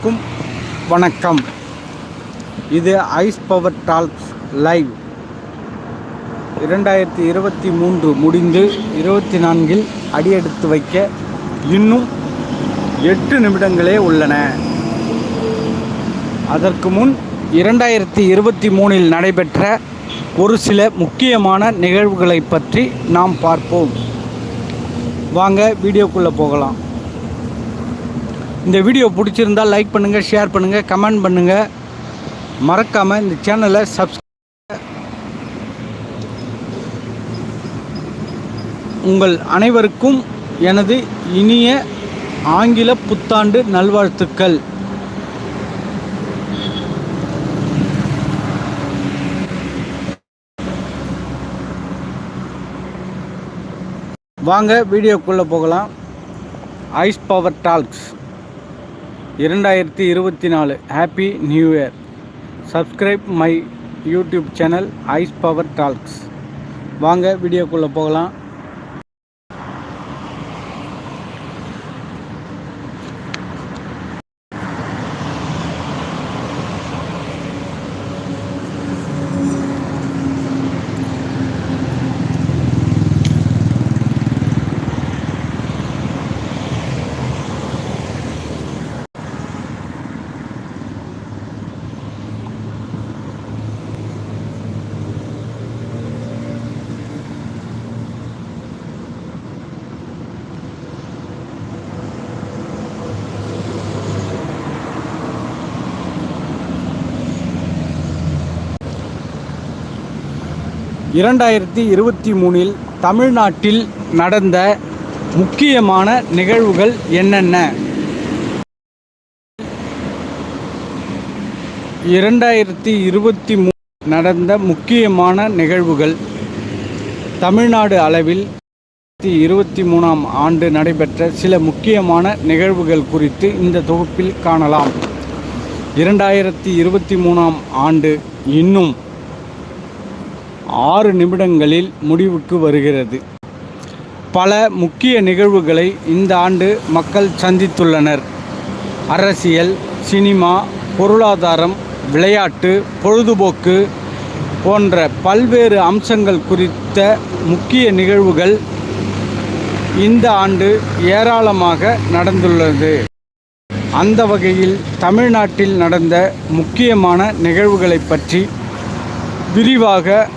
க்கும் வணக்கம். இது ஐஸ் பவர் டால்ஸ் லைவ். இரண்டாயிரத்தி இருபத்தி மூன்று முடிந்து இருபத்தி நான்கில் அடியெடுத்து வைக்க இன்னும் எட்டு நிமிடங்களே உள்ளன. அதற்கு முன் இரண்டாயிரத்தி இருபத்தி மூணில் நடைபெற்ற ஒரு சில முக்கியமான நிகழ்வுகளை பற்றி நாம் பார்ப்போம். வாங்க வீடியோக்குள்ளே போகலாம். இந்த வீடியோ பிடிச்சிருந்தா லைக் பண்ணுங்கள் ஷேர் பண்ணுங்கள் கமெண்ட் பண்ணுங்கள் மறக்காமல் இந்த சேனலை சப்ஸ் உங்கள் அனைவருக்கும் எனது இனிய ஆங்கில புத்தாண்டு நல்வாழ்த்துக்கள். வாங்க வீடியோக்குள்ளே போகலாம். Ice power talks. இரண்டாயிரத்தி இருபத்தி நாலு. Happy new year subscribe my YouTube channel ice power talks வாங்க வீடியோக்குள்ளே போகலாம். இரண்டாயிரத்தி இருபத்தி மூணில் தமிழ்நாட்டில் நடந்த முக்கியமான நிகழ்வுகள் என்னென்ன? இரண்டாயிரத்தி இருபத்தி மூ நடந்த முக்கியமான நிகழ்வுகள் தமிழ்நாடு அளவில் இருபத்தி மூணாம் ஆண்டு நடைபெற்ற சில முக்கியமான நிகழ்வுகள் குறித்து இந்த தொகுப்பில் காணலாம். இரண்டாயிரத்தி இருபத்தி மூணாம் ஆண்டு இன்னும் ஆறு நிமிடங்களில் முடிவுக்கு வருகிறது. பல முக்கிய நிகழ்வுகளை இந்த ஆண்டு மக்கள் சந்தித்துள்ளனர். அரசியல் சினிமா பொருளாதாரம் விளையாட்டு பொழுதுபோக்கு போன்ற பல்வேறு அம்சங்கள் குறித்த முக்கிய நிகழ்வுகள் இந்த ஆண்டு ஏராளமாக நடந்துள்ளது. அந்த வகையில் தமிழ்நாட்டில் நடந்த முக்கியமான நிகழ்வுகளை பற்றி விரிவாக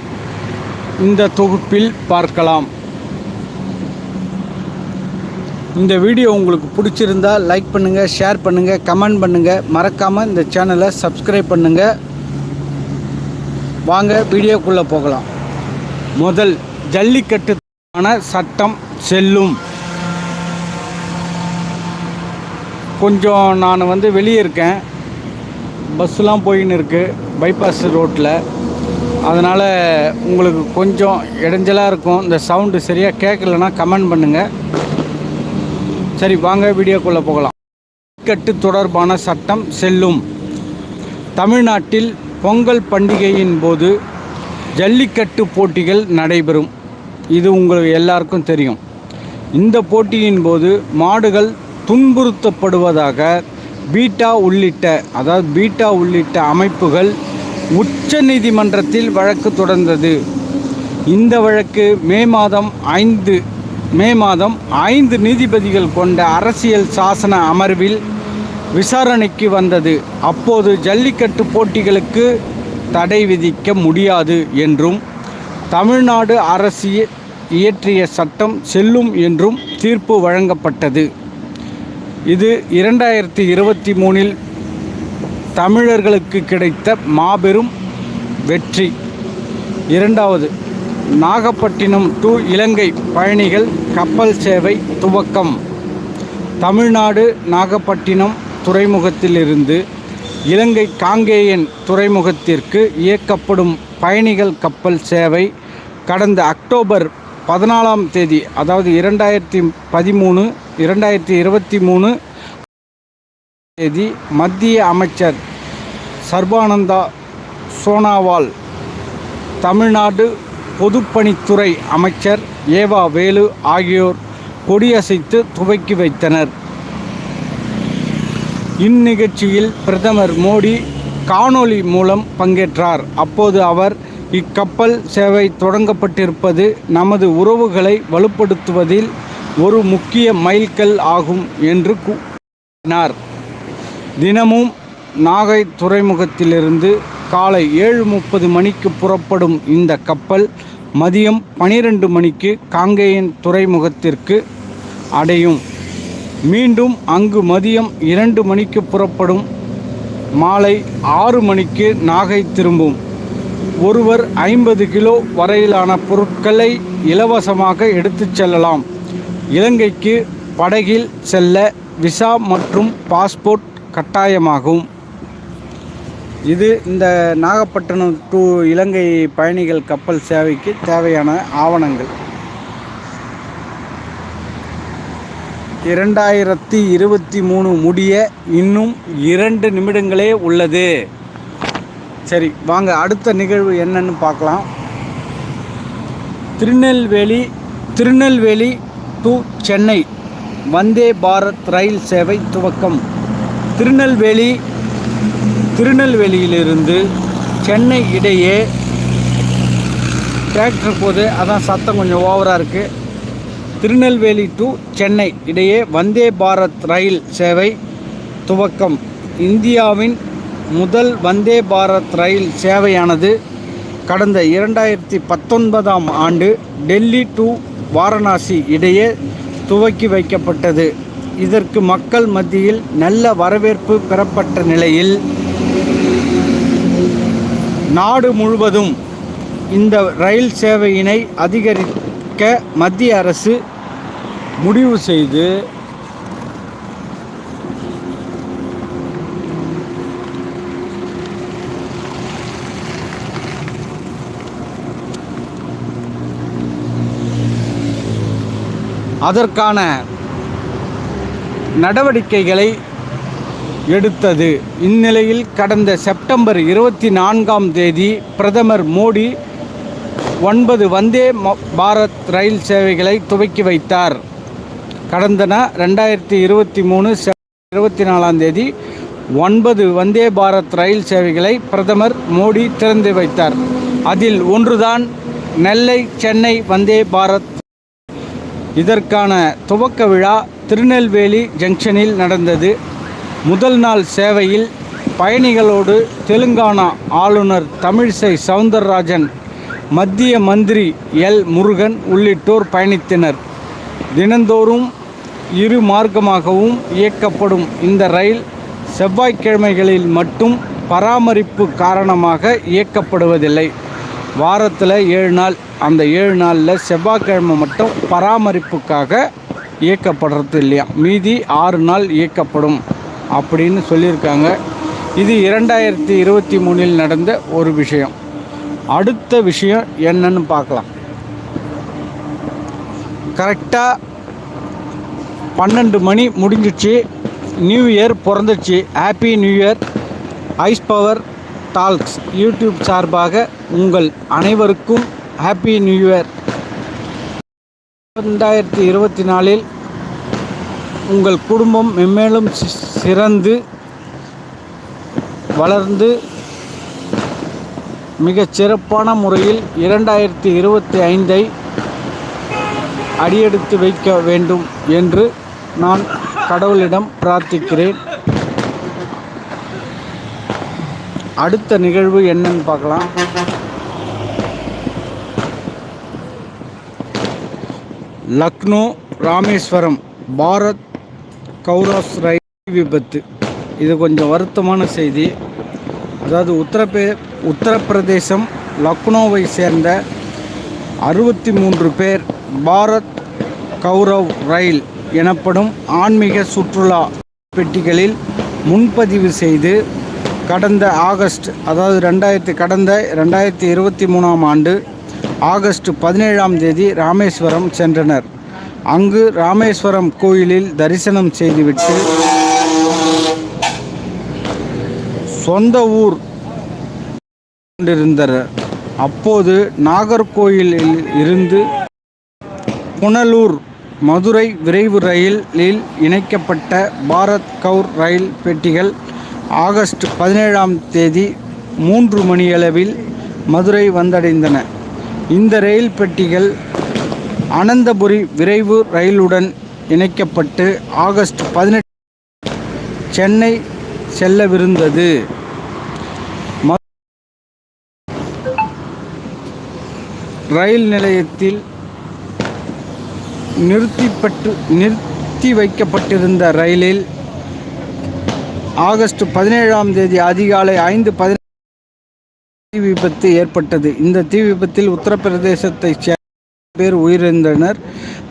இந்த தொகுப்பில் பார்க்கலாம். இந்த வீடியோ உங்களுக்கு பிடிச்சிருந்தா லைக் பண்ணுங்கள் ஷேர் பண்ணுங்கள் கமெண்ட் பண்ணுங்கள் மறக்காமல் இந்த சேனலை சப்ஸ்கிரைப் பண்ணுங்கள் வாங்க வீடியோக்குள்ளே போகலாம். முதல் ஜல்லிக்கட்டுக்கான சட்டம் செல்லும். கொஞ்சம் நான் வந்து வெளியே இருக்கேன். பஸ்ஸுலாம் போயின்னு இருக்குது பைபாஸ் ரோட்டில் அதனால் உங்களுக்கு கொஞ்சம் இடைஞ்சலாக இருக்கும். இந்த சவுண்டு சரியாக கேட்கலன்னா கமெண்ட் பண்ணுங்கள் சரி வாங்க வீடியோக்குள்ளே போகலாம். ஜல்லிக்கட்டு தொடர்பான சட்டம் செல்லும். தமிழ்நாட்டில் பொங்கல் பண்டிகையின் போது ஜல்லிக்கட்டு போட்டிகள் நடைபெறும். இது உங்களுக்கு எல்லாருக்கும் தெரியும். இந்த போட்டியின் போது மாடுகள் துன்புறுத்தப்படுவதாக பீட்டா உள்ளிட்ட அதாவது பீட்டா உள்ளிட்ட அமைப்புகள் உச்ச நீதிமன்றத்தில் வழக்கு தொடர்ந்தது. இந்த வழக்கு மே மாதம் ஐந்து மே மாதம் ஐந்து நீதிபதிகள் கொண்ட அரசியல் சாசன அமர்வில் விசாரணைக்கு வந்தது. அப்போது ஜல்லிக்கட்டு போட்டிகளுக்கு தடை விதிக்க முடியாது என்றும் தமிழ்நாடு அரசு இயற்றிய சட்டம் செல்லும் என்றும் தீர்ப்பு வழங்கப்பட்டது. இது இரண்டாயிரத்தி இருபத்தி மூணில் தமிழர்களுக்கு கிடைத்த மாபெரும் வெற்றி. இரண்டாவது நாகப்பட்டினம் டு இலங்கை பயணிகள் கப்பல் சேவை துவக்கம். தமிழ்நாடு நாகப்பட்டினம் துறைமுகத்திலிருந்து இலங்கை காங்கேயன் துறைமுகத்திற்கு இயக்கப்படும் பயணிகள் கப்பல் சேவை கடந்த அக்டோபர் பதினாலாம் தேதி அதாவது இரண்டாயிரத்தி பதிமூணு இரண்டாயிரத்தி இருபத்தி மூணு தேதி மத்திய அமைச்சர் சர்பானந்தா சோனாவால் தமிழ்நாடு பொதுப்பணித்துறை அமைச்சர் ஏவா வேலு ஆகியோர் கொடியசைத்து துவக்கி வைத்தனர். இந்நிகழ்ச்சியில் பிரதமர் மோடி காணொளி மூலம் பங்கேற்றார். அப்போது அவர் இக்கப்பல் சேவை தொடங்கப்பட்டிருப்பது நமது உறவுகளை வலுப்படுத்துவதில் ஒரு முக்கிய மைல்கல் ஆகும் என்று கூறினார். தினமும் நாகை துறைமுகத்திலிருந்து காலை ஏழு முப்பது மணிக்கு புறப்படும் இந்த கப்பல் மதியம் பனிரெண்டு மணிக்கு காங்கேயன் துறைமுகத்திற்கு அடையும். மீண்டும் அங்கு மதியம் இரண்டு மணிக்கு புறப்படும். மாலை ஆறு மணிக்கு நாகை திரும்பும். ஒருவர் ஐம்பது கிலோ வரையிலான பொருட்களை இலவசமாக எடுத்துச் செல்லலாம். இலங்கைக்கு படகில் செல்ல விசா மற்றும் பாஸ்போர்ட் கட்டாயமாகும். இது இந்த நாகப்பட்டினம் டு இலங்கை பயணிகள் கப்பல் சேவைக்கு தேவையான ஆவணங்கள். இரண்டாயிரத்தி இருபத்தி மூணு முடிய இன்னும் இரண்டு நிமிடங்களே உள்ளது. சரி வாங்க அடுத்த நிகழ்வு என்னன்னு பார்க்கலாம். திருநெல்வேலி திருநெல்வேலி டு சென்னை. வந்தே பாரத் ரயில் சேவை துவக்கம். திருநெல்வேலி திருநெல்வேலியிலிருந்து சென்னை இடையே டிராக்டர் போது அதான் சத்தம் கொஞ்சம் ஓவராக இருக்குது திருநெல்வேலி டு சென்னை இடையே வந்தே பாரத் ரயில் சேவை துவக்கம். இந்தியாவின் முதல் வந்தே பாரத் ரயில் சேவையானது கடந்த இரண்டாயிரத்தி பத்தொன்பதாம் ஆண்டு டெல்லி டு வாரணாசி இடையே துவக்கி வைக்கப்பட்டது. இதற்கு மக்கள் மத்தியில் நல்ல வரவேற்பு பெறப்பட்ட நிலையில் நாடு முழுவதும் இந்த ரயில் சேவையினை அதிகரிக்க மத்திய அரசு முடிவு செய்து அதற்கான நடவடிக்கைகளை எடுத்தது. இந்நிலையில் கடந்த செப்டம்பர் இருபத்தி நான்காம் தேதி பிரதமர் மோடி ஒன்பது வந்தே ம- பாரத் ரயில் சேவைகளை துவக்கி வைத்தார். கடந்தன ரெண்டாயிரத்தி இருபத்தி மூணு இருபத்தி நாலாம் தேதி ஒன்பது வந்தே பாரத் ரயில் சேவைகளை பிரதமர் மோடி திறந்து வைத்தார். அதில் ஒன்றுதான் நெல்லை சென்னை வந்தே பாரத் இதற்கான துவக்க விழா திருநெல்வேலி ஜங்ஷனில் நடந்தது. முதல் நாள் சேவையில் பயணிகளோடு தெலுங்கானா ஆளுநர் தமிழிசை சவுந்தரராஜன் மத்திய மந்திரி எல். முருகன் உள்ளிட்டோர் பயணித்தனர். தினந்தோறும் இரு மார்க்கமாகவும் இயக்கப்படும் இந்த ரயில் செவ்வாய்க்கிழமைகளில் மட்டும் பராமரிப்பு காரணமாக இயக்கப்படுவதில்லை. வாரத்தில் ஏழு நாள் அந்த ஏழு நாளில் செவ்வாய்க்கிழமை மட்டும் பராமரிப்புக்காக இயக்கப்படுறது இல்லையா? மீதி ஆறு நாள் இயக்கப்படும் அப்படின்னு சொல்லியிருக்காங்க. இது இரண்டாயிரத்தி இருபத்தி மூணில் நடந்த ஒரு விஷயம். அடுத்த விஷயம் என்னன்னு பார்க்கலாம். கரெக்டாக பன்னெண்டு மணி முடிஞ்சிச்சு. நியூ இயர் பிறந்துச்சு. Happy new year. Ice power talks YouTube சார்பாக உங்கள் அனைவருக்கும் ஹாப்பி நியூ இயர் ரெண்டாயிரத்தி இருபத்தி நாலில் உங்கள் குடும்பம் மென்மேலும் சிறந்து வளர்ந்து மிகச் சிறப்பான முறையில் இரண்டாயிரத்தி இருபத்தி ஐந்தை அடியெடுத்து வைக்க வேண்டும் என்று நான் கடவுளிடம் பிரார்த்திக்கிறேன். அடுத்த நிகழ்வு என்னன்னு பார்க்கலாம். லக்னோ ராமேஸ்வரம் பாரத் கௌராஸ் ரயில் விபத்து. இது கொஞ்சம் வருத்தமான செய்தி. அதாவது உத்தரப்பே உத்தரப்பிரதேசம் லக்னோவை சேர்ந்த அறுபத்தி மூன்று பேர் பாரத் கௌரவ் ரயில் எனப்படும் ஆன்மீக சுற்றுலா பெட்டிகளில் முன்பதிவு செய்து கடந்த ஆகஸ்ட் அதாவது ரெண்டாயிரத்தி கடந்த ரெண்டாயிரத்தி இருபத்தி மூணாம் ஆண்டு ஆகஸ்ட் பதினேழாம் தேதி ராமேஸ்வரம் சென்றனர். அங்கு ராமேஸ்வரம் கோயிலில் தரிசனம் செய்துவிட்டு சொந்த ஊர் கொண்டிருந்தனர். அப்போது நாகர்கோயிலில் இருந்து புனலூர் மதுரை விரைவு ரயிலில் இணைக்கப்பட்ட பாரத் கவுர் ரயில் பெட்டிகள் ஆகஸ்ட் பதினேழாம் தேதி மூன்று மணியளவில் மதுரை வந்தடைந்தன. இந்த ரயில் பெட்டிகள் அனந்தபுரி விரைவு ரயிலுடன் இணைக்கப்பட்டு ஆகஸ்ட் பதினெட்டு சென்னை செல்லவிருந்தது. ரயில் நிலையத்தில் நிறுத்திப்பட்டு நிறுத்தி வைக்கப்பட்டிருந்த ரயிலில் ஆகஸ்ட் பதினேழாம் தேதி அதிகாலை ஐந்து பதினெட்டு தீ விபத்து ஏற்பட்டது. இந்த தீ விபத்தில் உத்தரப்பிரதேசத்தைச் சேர்ந்த பேர் உயிரிழந்தனர்.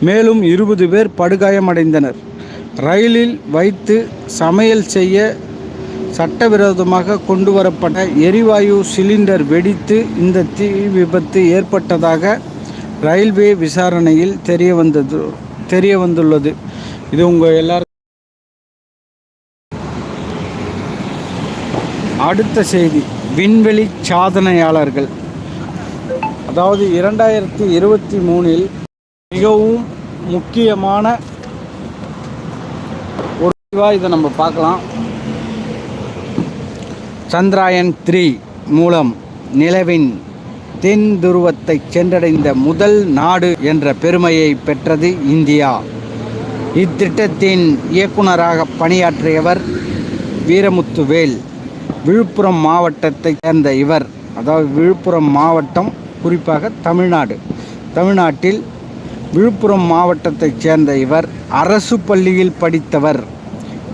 மேலும் இருபது பேர் படுகாயமடைந்தனர். ரயிலில் வைத்து சமையல் செய்ய சட்டவிரோதமாக கொண்டு வரப்பட்ட எரிவாயு சிலிண்டர் வெடித்து இந்த தீ விபத்து ஏற்பட்டதாக ரயில்வே விசாரணையில் தெரிய வந்தது தெரிய வந்துள்ளது இது உங்கள் எல்லாரும் அடுத்த செய்தி. விண்வெளி சாதனையாளர்கள். அதாவது இரண்டாயிரத்தி இருபத்தி மூணில் மிகவும் முக்கியமான ஒரு இதை நம்ம பார்க்கலாம். சந்திராயன் த்ரீ மூலம் நிலவின் தென் துருவத்தை சென்றடைந்த முதல் நாடு என்ற பெருமையை பெற்றது இந்தியா. இத்திட்டத்தின் இயக்குனராக பணியாற்றியவர் வீரமுத்துவேல். விழுப்புரம் மாவட்டத்தைச் சேர்ந்த இவர் அதாவது விழுப்புரம் மாவட்டம் குறிப்பாக தமிழ்நாடு. தமிழ்நாட்டில் விழுப்புரம் மாவட்டத்தைச் சேர்ந்த இவர் அரசு பள்ளியில் படித்தவர்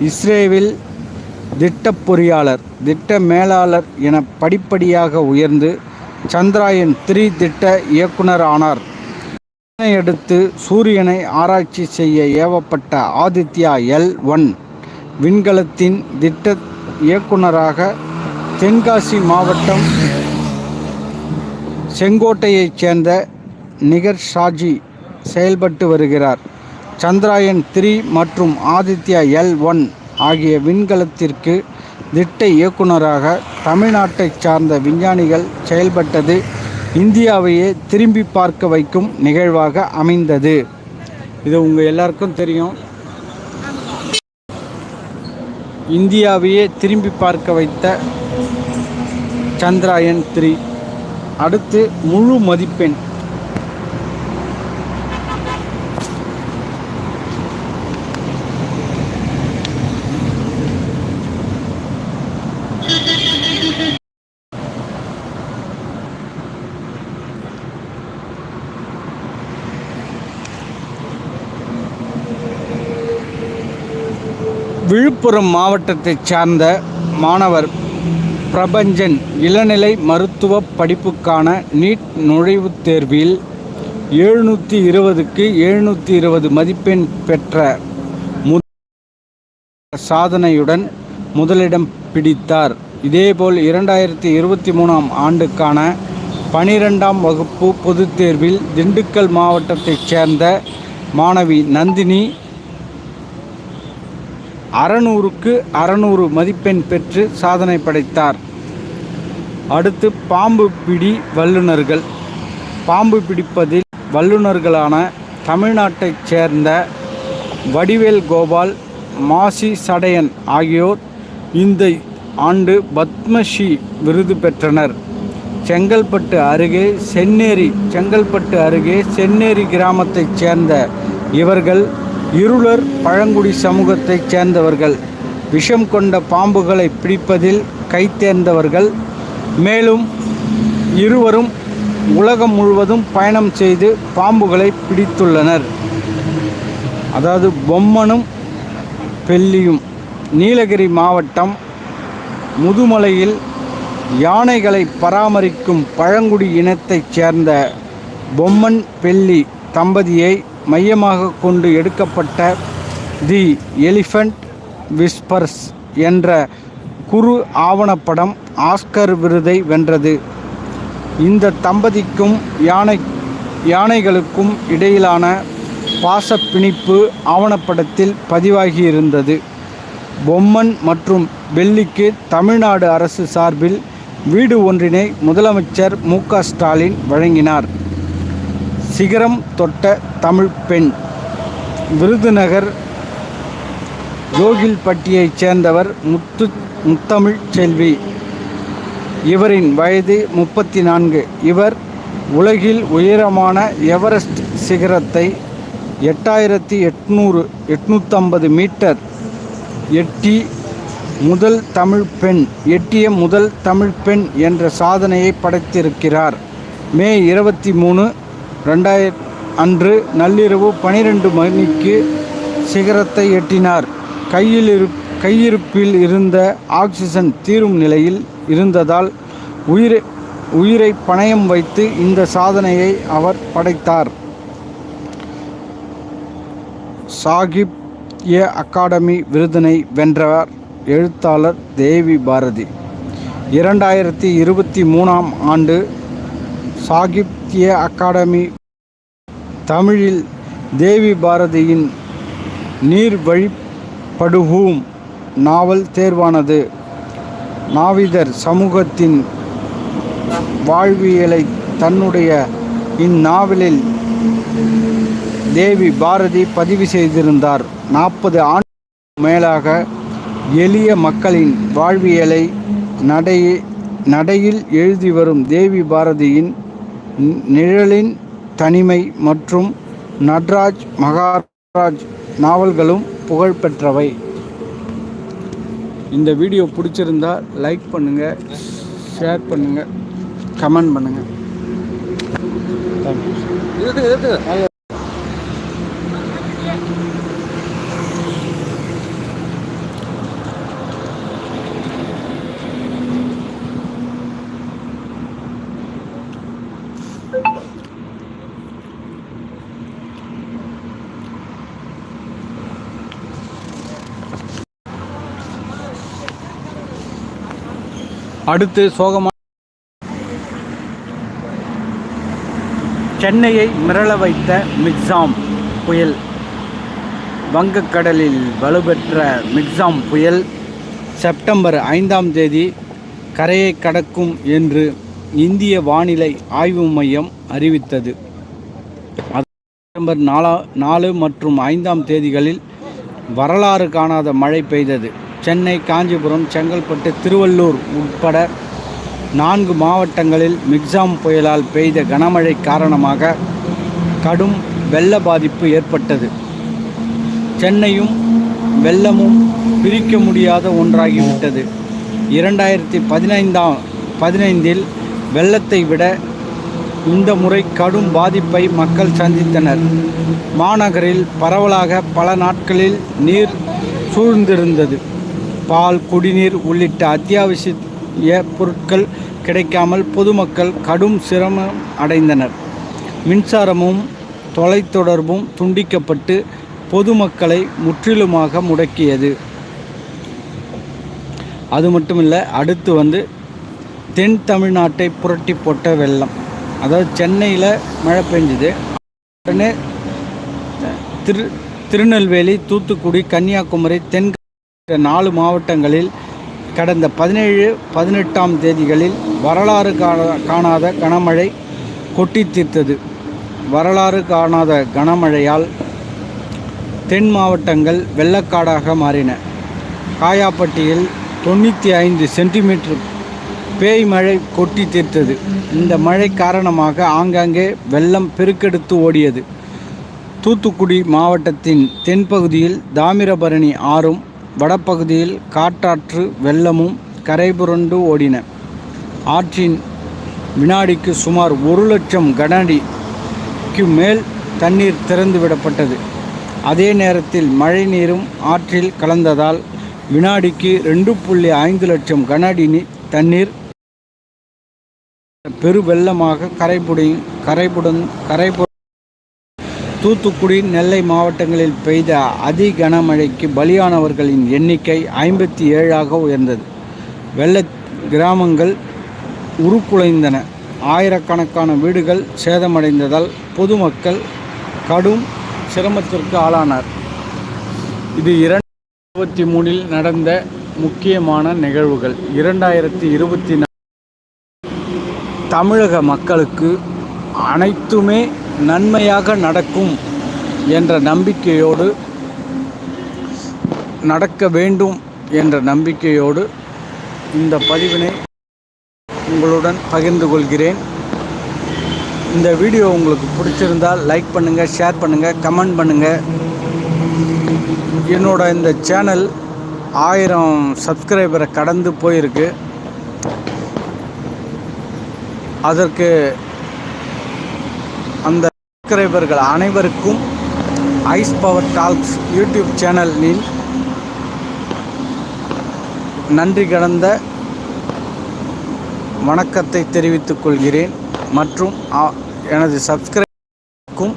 இஸ்ரேவில் திட்ட பொறியாளர் திட்ட மேலாளர் என படிப்படியாக உயர்ந்து சந்திராயன் த்ரீ திட்ட இயக்குனர் ஆனார். இதனையடுத்து சூரியனை ஆராய்ச்சி செய்ய ஏவப்பட்ட ஆதித்யா எல் ஒன் விண்கலத்தின் திட்ட இயக்குனராக தென்காசி மாவட்டம் செங்கோட்டையைச் சேர்ந்த நிகர் ஷாஜி செயல்பட்டு வருகிறார். சந்திராயன் த்ரீ மற்றும் ஆதித்யா எல் ஒன் ஆகிய விண்கலத்திற்கு திட்ட இயக்குனராக தமிழ்நாட்டைச் சார்ந்த விஞ்ஞானிகள் செயல்பட்டது இந்தியாவையே திரும்பி பார்க்க வைக்கும் நிகழ்வாக அமைந்தது. இது உங்கள் எல்லாருக்கும் தெரியும். இந்தியாவையே திரும்பி பார்க்க வைத்த சந்திராயன் த்ரீ. அடுத்து முழு மதிப்பெண் விழுப்புரம் மாவட்டத்தைச் சார்ந்த மாணவர் பிரபஞ்சன் இளநிலை மருத்துவ படிப்புக்கான நீட் நுழைவுத் தேர்வில் எழுநூற்றி இருபதுக்கு எழுநூற்றி இருபது மதிப்பெண் பெற்ற மு சாதனையுடன் முதலிடம் பிடித்தார். இதேபோல் இரண்டாயிரத்தி இருபத்தி மூணாம் ஆண்டுக்கான பனிரெண்டாம் வகுப்பு பொதுத் தேர்வில் திண்டுக்கல் மாவட்டத்தைச் சேர்ந்த மாணவி நந்தினி அறநூறுக்கு அறநூறு மதிப்பெண் பெற்று சாதனை படைத்தார். அடுத்து பாம்பு பிடி வல்லுநர்கள். பாம்பு பிடிப்பதில் வல்லுநர்களான தமிழ்நாட்டைச் சேர்ந்த வடிவேல் கோபால் மாசி சடையன் ஆகியோர் இந்த ஆண்டு பத்மஸ்ரீ விருது பெற்றனர். செங்கல்பட்டு அருகே சென்னேரி செங்கல்பட்டு அருகே சென்னேரி கிராமத்தைச் சேர்ந்த இவர்கள் இருளர் பழங்குடி சமூகத்தைச் சேர்ந்தவர்கள். விஷம் கொண்ட பாம்புகளை பிடிப்பதில் கைத்தேர்ந்தவர்கள் மேலும் இருவரும் உலகம் முழுவதும் பயணம் செய்து பாம்புகளை பிடித்துள்ளனர். அதாவது பொம்மனும் பெல்லியும் நீலகிரி மாவட்டம் முதுமலையில் யானைகளை பராமரிக்கும் பழங்குடி இனத்தைச் சேர்ந்த பொம்மன் பெல்லி தம்பதியை மையமாக கொண்டு எடுக்கப்பட்ட தி எலிஃபண்ட் விஸ்பர்ஸ் என்ற குறு ஆவணப்படம் ஆஸ்கர் விருதை வென்றது. இந்த தம்பதிக்கும் யானை யானைகளுக்கும் இடையிலான பாசப்பிணிப்பு ஆவணப்படத்தில் பதிவாகியிருந்தது. பொம்மன் மற்றும் பெல்லிக்கு தமிழ்நாடு அரசு சார்பில் வீடு ஒன்றினை முதலமைச்சர் மு ஸ்டாலின் வழங்கினார். சிகரம் தொட்ட தமிழ் பெண். விருதுநகர் ஜோகில்பட்டியைச் சேர்ந்தவர் முத்து முத்தமிழ் செல்வி. இவரின் வயது முப்பத்தி நான்கு இவர் உலகில் உயரமான எவரெஸ்ட் சிகரத்தை எட்டாயிரத்தி எட்நூறு எட்நூற்றம்பது மீட்டர் எட்டி முதல் தமிழ் பெண் எட்டிய முதல் தமிழ் பெண் என்ற சாதனையை படைத்திருக்கிறார். மே இருபத்தி மூணு ரெண்டாயிர அன்று நள்ளிரவு பனிரெண்டு மணிக்கு சிகரத்தை எட்டினார். கையில் இரு கையிருப்பில் இருந்த ஆக்சிஜன் தீரும் நிலையில் இருந்ததால் உயிரை உயிரை பணயம் வைத்து இந்த சாதனையை அவர் படைத்தார். சாகித்ய அகாடமி விருதினை வென்றவர் எழுத்தாளர் தேவி பாரதி. இரண்டாயிரத்தி இருபத்தி மூணாம் ஆண்டு சாகிப் சாகித்ய அகாடமி தமிழில் தேவி பாரதியின் நீர் வழிப்படுவும் நாவல் தேர்வானது. நாவிதர் சமூகத்தின் வாழ்வியலை தன்னுடைய இந்நாவலில் தேவி பாரதி பதிவு செய்திருந்தார். நாற்பது ஆண்டு மேலாக எளிய மக்களின் வாழ்வியலை நடை நடையில் எழுதி வரும் தேவி பாரதியின் நிழலின் தனிமை மற்றும் நட்ராஜ் மகாராஜ் நாவல்களும் புகழ்பெற்றவை இந்த வீடியோ பிடிச்சிருந்தா லைக் பண்ணுங்கள் ஷேர் பண்ணுங்கள் கமெண்ட் பண்ணுங்கள் தேங்க்யூ அடுத்து சோகமான சென்னையை மிரள வைத்த மிக்ஸாம் புயல். வங்கக்கடலில் வலுப்பெற்ற மிக்ஸாம் புயல். செப்டம்பர் ஐந்தாம் தேதி கரையை கடக்கும் என்று இந்திய வானிலை ஆய்வு மையம் அறிவித்தது. செப்டம்பர் நாலா நாலு மற்றும் ஐந்தாம் தேதிகளில் வரலாறு காணாத மழை பெய்தது. சென்னை காஞ்சிபுரம் செங்கல்பட்டு திருவள்ளூர் உட்பட நான்கு மாவட்டங்களில் மிக்ஸாம் புயலால் பெய்த கனமழை காரணமாக கடும் வெள்ள பாதிப்பு ஏற்பட்டது. சென்னையும் வெள்ளமும் பிரிக்க முடியாத ஒன்றாகிவிட்டது. இரண்டாயிரத்தி பதினைந்தாம் பதினைந்தில் வெள்ளத்தை விட இந்த முறை கடும் பாதிப்பை மக்கள் சந்தித்தனர். மாநகரில் பரவலாக பல நாட்களில் நீர் சூழ்ந்திருந்தது. பால் குடிநீர் உள்ளிட்ட அத்தியாவசிய பொருட்கள் கிடைக்காமல் பொதுமக்கள் கடும் சிரமம் அடைந்தனர். மின்சாரமும் தொலைத்தொடர்பும் துண்டிக்கப்பட்டு பொதுமக்களை முற்றிலுமாக முடக்கியது. அது மட்டும் இல்லை அடுத்து வந்து தென் தமிழ்நாட்டை புரட்டி போட்ட வெள்ளம். அதாவது சென்னையில் மழை பெஞ்சுது. உடனே திரு திருநெல்வேலி தூத்துக்குடி கன்னியாகுமரி தென் நாலு மாவட்டங்களில் கடந்த பதினேழு பதினெட்டாம் தேதிகளில் வரலாறு காண- காணாத கனமழை கொட்டி தீர்த்தது. வரலாறு காணாத கனமழையால் தென் மாவட்டங்கள் வெள்ளக்காடாக மாறின. காயாப்பட்டியில் தொண்ணூற்றி ஐந்து சென்டிமீட்டர் பேய் மழை கொட்டி தீர்த்தது. இந்த மழை காரணமாக ஆங்காங்கே வெள்ளம் பெருக்கெடுத்து ஓடியது. தூத்துக்குடி மாவட்டத்தின் தென்பகுதியில் தாமிரபரணி ஆறும் வடபகுதியில் காட்டாற்று வெள்ளமும் கரைபுரண்டு ஓடின. ஆற்றின் வினாடிக்கு சுமார் ஒரு லட்சம் கனஅடிக்கு மேல் தண்ணீர் திறந்து விடப்பட்டது அதே நேரத்தில் மழை நீரும் ஆற்றில் கலந்ததால் வினாடிக்கு ரெண்டு புள்ளி ஐந்து லட்சம் கனஅடி நீ- தண்ணீர் பெருவெள்ளமாக கரைபுடையும் கரைபுடன் கரைபு தூத்துக்குடி நெல்லை மாவட்டங்களில் பெய்த அதி கனமழைக்கு பலியானவர்களின் எண்ணிக்கை ஐம்பத்தி ஏழாக உயர்ந்தது. வெள்ள கிராமங்கள் உருக்குலைந்தன. ஆயிரக்கணக்கான வீடுகள் சேதமடைந்ததால் பொதுமக்கள் கடும் சிரமத்திற்கு ஆளானார். இது இரண்டாயிரத்தி இருபத்தி மூணில் நடந்த முக்கியமான நிகழ்வுகள். இரண்டாயிரத்தி இருபத்தி நாலு தமிழக மக்களுக்கு அனைத்துமே நன்மையாக நடக்கும் என்ற நம்பிக்கையோடு நடக்க வேண்டும் என்ற நம்பிக்கையோடு இந்த பதிவினை உங்களுடன் பகிர்ந்து கொள்கிறேன். இந்த வீடியோ உங்களுக்கு பிடிச்சிருந்தால் லைக் பண்ணுங்கள் ஷேர் பண்ணுங்கள் கமெண்ட் பண்ணுங்கள் என்னோட இந்த சேனல் ஆயிரம் சப்ஸ்கிரைபரை கடந்து போயிருக்கு. அதற்கு அந்த சப்ஸ்கிரைபர்கள் அனைவருக்கும் ஐஸ் பவர் டாக்ஸ் யூடியூப் சேனலில் நன்றி கடந்த வணக்கத்தை தெரிவித்துக் கொள்கிறேன். மற்றும் எனது சப்ஸ்கிரைபருக்கும்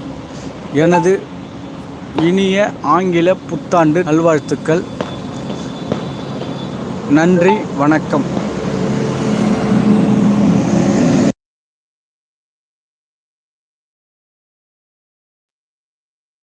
எனது இனிய ஆங்கில புத்தாண்டு நல்வாழ்த்துக்கள். நன்றி வணக்கம்.